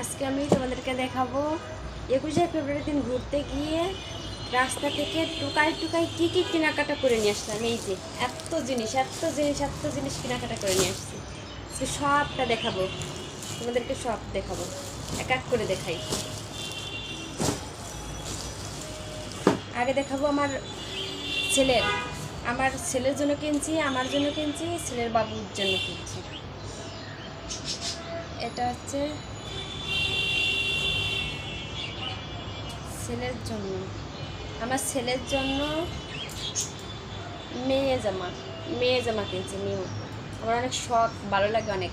আজকে আমি তোমাদেরকে দেখাবো একুশে ফেব্রুয়ারি দিন ঘুরতে গিয়ে রাস্তা থেকে টুকাই টুকাই কী কী কেনাকাটা করে নিয়ে আসলাম। এই যে, এত জিনিস এত জিনিস এত জিনিস কেনাকাটা করে নিয়ে আসছি। সবটা দেখাবো। তোমাদেরকে সব দেখাবো। এক এক করে দেখাই। আগে দেখাবো আমার ছেলের। আমার ছেলের জন্য কিনছি, আমার জন্য কিনছি, ছেলের বাবুর জন্য কিনছি। এটা হচ্ছে ছেলের জন্য। আমার ছেলের জন্য মেয়ে জামা মেয়ে জামা কিনছি নিউ আমার অনেক শখ ভালো লাগে অনেক।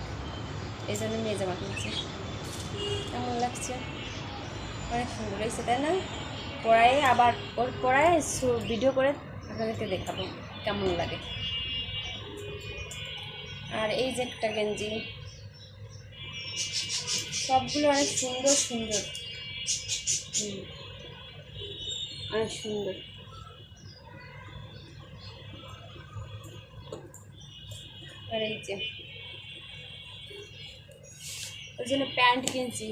এই জন্য মেয়ে জামা কিনছি। কেমন লাগছে? অনেক সুন্দর হয়েছে তাই না? পড়ায় আবার ওর পড়ায় ভিডিও করে আপনাদেরকে দেখাবো কেমন লাগে। আর এই যে একটা গেঞ্জি। সবগুলো অনেক সুন্দর সুন্দর। হুম, অনেক সুন্দর। আর এই যে ওই জন্য প্যান্ট কিনছি।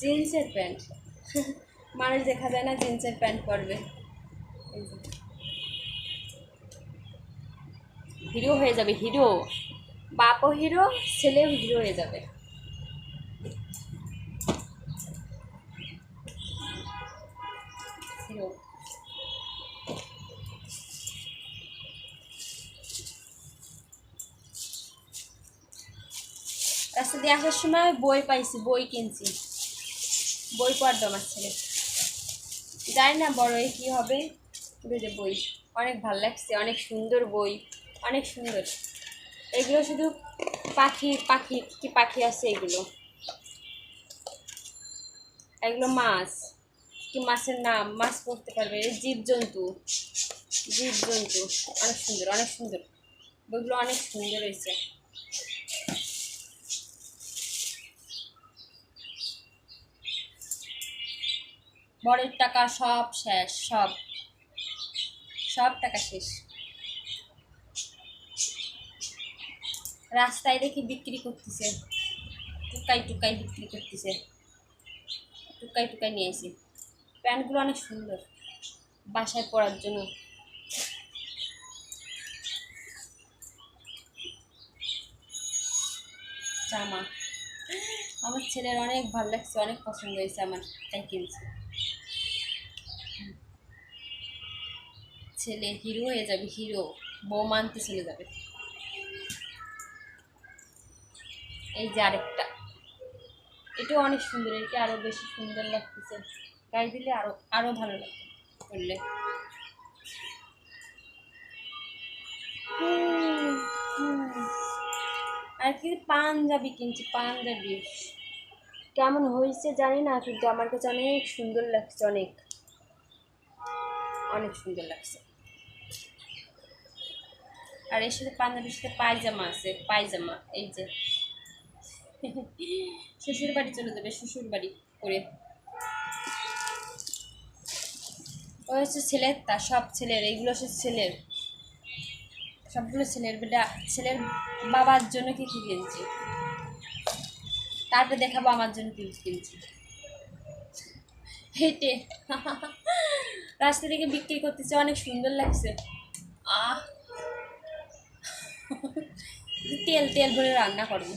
জিন্সের প্যান্ট। মানুষ দেখা যায় না জিন্সের প্যান্ট পরবে। হিরো হয়ে যাবে হিরো। বাপও হিরো, ছেলেও হিরো হয়ে যাবে। রাস্তা দিয়ে আসার সময় বই পাইছি, বই কিনছি। বই পড়তো আমার ছেলে জানি না বড় হয়ে কী হবে। যে বই, অনেক ভালো লাগছে, অনেক সুন্দর বই, অনেক সুন্দর। এগুলো শুধু পাখি পাখি, কি পাখি আছে এগুলো? এগুলো মাছ। কি মাছের নাম? মাছ পড়তে পারবে। এই জীবজন্তু। জীবজন্তু। অনেক সুন্দর অনেক সুন্দর। বইগুলো অনেক সুন্দর হয়েছে। বরের টাকা সব শেষ, সব সব টাকা শেষ। রাস্তায় দেখি বিক্রি করতেছে টুকাই টুকাই বিক্রি করতেছে টুকাই টুকাই নিয়ে আসি। প্যান্টগুলো অনেক সুন্দর, বাসায় পরার জন্য। জামা। আমার ছেলের অনেক ভালো লাগছে, অনেক পছন্দ হয়েছে আমার, তাই কিনছি। ছেলে হিরো হয়ে যাবে হিরো বউ মানতে চলে যাবে। এই যে আরেকটা। এটাও অনেক সুন্দর এটা আরও বেশি সুন্দর লাগতেছে। গায়ে দিলে আরও আরও ভালো লাগবে করলে। আর কি পাঞ্জাবি কিনছি, পাঞ্জাবি। কেমন হয়েছে জানি না, কিন্তু আমার কাছে অনেক সুন্দর লাগছে, অনেক। অনেক সুন্দর লাগছে। আর এর সাথে পাঞ্জাবির সাথে পায়জামা আছে, পায়জামা, এই যে। শ্বশুর বাড়ি চলে যাবে, শ্বশুর বাড়ি করে। ও হচ্ছে ছেলের তা সব ছেলের এইগুলো হচ্ছে ছেলের। সবগুলো ছেলের বেটা, ছেলের বাবার জন্য কি কি কিনছি? তারপরে দেখাবো আমার জন্য কি কিনছি। হেঁটে। রাস্তা থেকে বিক্রি করতেছে, অনেক সুন্দর লাগছে। আহ! তেল তেল ভরে রান্না করব।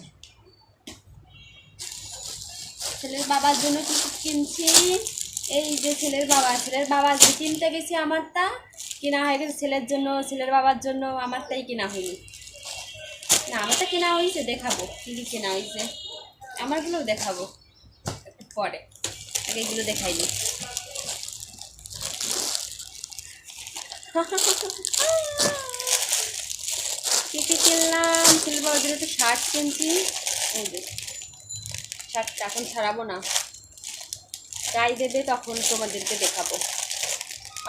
ছেলের বাবার জন্য কি কি কিনছি। এই যে ছেলের বাবা ছেলের বাবা যে কিনতে গেছি আমারটা, কেনা হয়ে গেছে ছেলের জন্য, ছেলের বাবার জন্য আমারটাই কেনা হয়নি। না, আমারটা কেনা হয়েছে, দেখাবো কী কী কেনা হয়েছে। আমারগুলোও দেখাবো পরে। আগে এগুলো দেখাইনি কী কী কিনলাম ছেলের বাবার জন্য একটা শার্ট কিনছি। শার্টটা এখন ছাড়াবো না। গায়ে দেবে তখন তোমাদেরকে দেখাবো।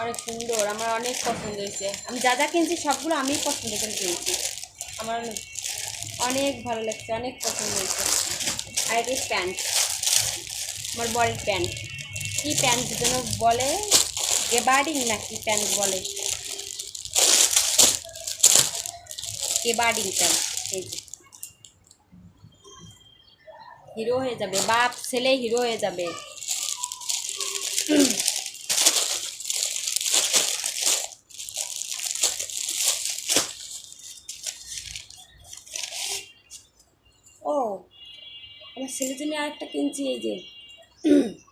অনেক সুন্দর, আমার অনেক পছন্দ হয়েছে। আমি যা যা কিনছি, সবগুলো আমি পছন্দ করে কিনছি। আমার অনেক ভালো লাগছে, অনেক পছন্দ হয়েছে। আর এটা প্যান্ট, আমার বরের প্যান্ট। কী প্যান্ট যেন বলে? গেবার্ডিং না কি প্যান্ট বলে? গেবার্ডিং প্যান্ট এই যে। হিরো হয়ে যাবে, বাপ ছেলে হিরো হয়ে যাবে। ও, আমার ছেলের জন্য আরেকটা কিনছি, এই যে।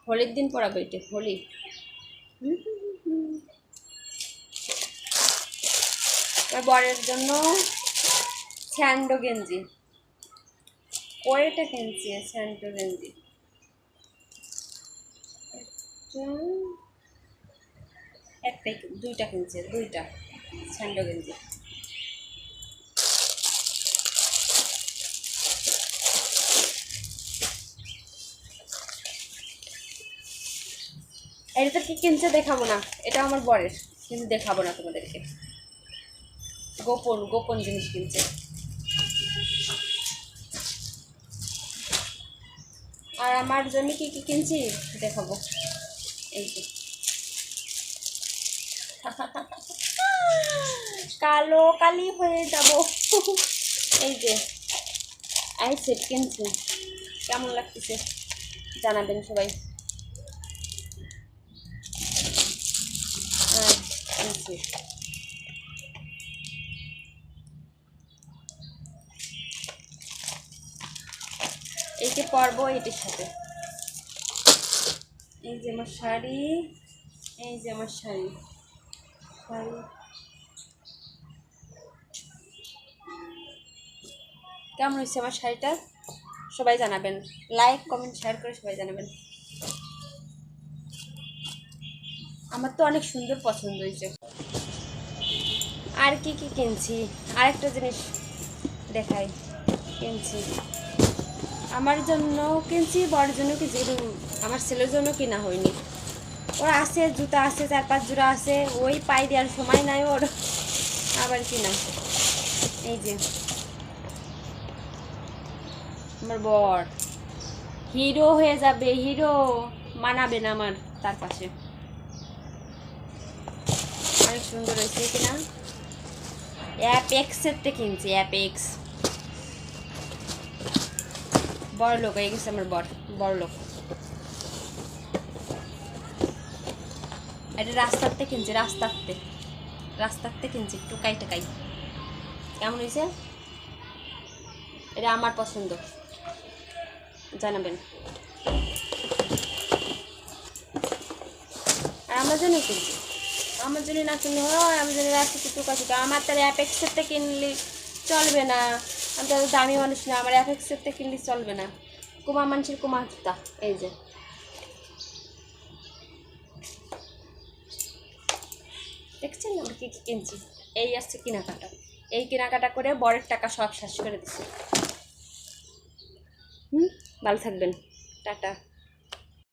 হোলির দিন পরাবো এটা, হোলি। বরের জন্য স্যান্ডো গেঞ্জি। পরেটা কিনছি স্যান্ডো গেঞ্জি? একটা- একটাই দুইটা কিনছে দুইটা স্যান্ডো গেঞ্জি। এটা তো কি কিনছে দেখাবো না? এটা আমার বরের, কিন্তু দেখাবো না তোমাদেরকে। গোপন গোপন জিনিস কিনছে। আর আমার জন্য কি কি কিনছি দেখাবো। এই যে। কালো কালি হয়ে যাব। এই যে। আই সেট কিনছি। কেমন লাগতেছে? জানাবেন সবাই। হ্যাঁ এইকে পরবো এটির সাথে। এই যে আমার শাড়ি, এই যে আমার শাড়ি। শাড়ি। কেমন হয়েছে আমার শাড়িটা? সবাই জানাবেন। লাইক কমেন্ট শেয়ার করে সবাই জানাবেন। আমার তো অনেক সুন্দর পছন্দ হয়েছে। আর কি কি কিনছি? আরেকটা জিনিস দেখাই। কিনছি। আমার জন্য কিনছি বড় জন্য কিনছি, কিন্তু আমার ছেলের জন্য কিনা হয়নি। ওর আছে, জুতা আছে, চার পাঁচ জোড়া আছে, ওই পাই দেওয়ার সময় নাই ওর। আবার কিনা। এই যে। আমার বর। হিরো হয়ে যাবে, হিরো মানাবে না আমার, তার পাশে। অনেক সুন্দর হয়েছে কিনা। অ্যাপেক্সের থেকে কিনছি অ্যাপেক্স বড় লোক, হয়ে গেছে আমার বর, বড় লোক। এটা রাস্তাতে কিনছি, রাস্তাতে। রাস্তাতে কিনছি টুকাই টাকাই। কেমন হয়েছে? এটা আমার পছন্দ। জানাবেন। আর আমার জন্য কিনছি। আমার জন্য না কিনলে হয়, আমার জন্য রাস্তাতে টুকা টুকা আমার তার অ্যাপেক্সেরটা কিনলে চলবে না। আমি তো দামি মানুষ না, আমার এক এক সেটটা কিনলে চলবে না। কুমা মানুষের কুমা জুতা, এই যে। দেখছেন আমি কী কী কিনছি? এই আসছে কেনাকাটা। এই কেনাকাটা করে বরের টাকা সব শেষ করে দিচ্ছি। হুম, ভালো থাকবেন। টাটা।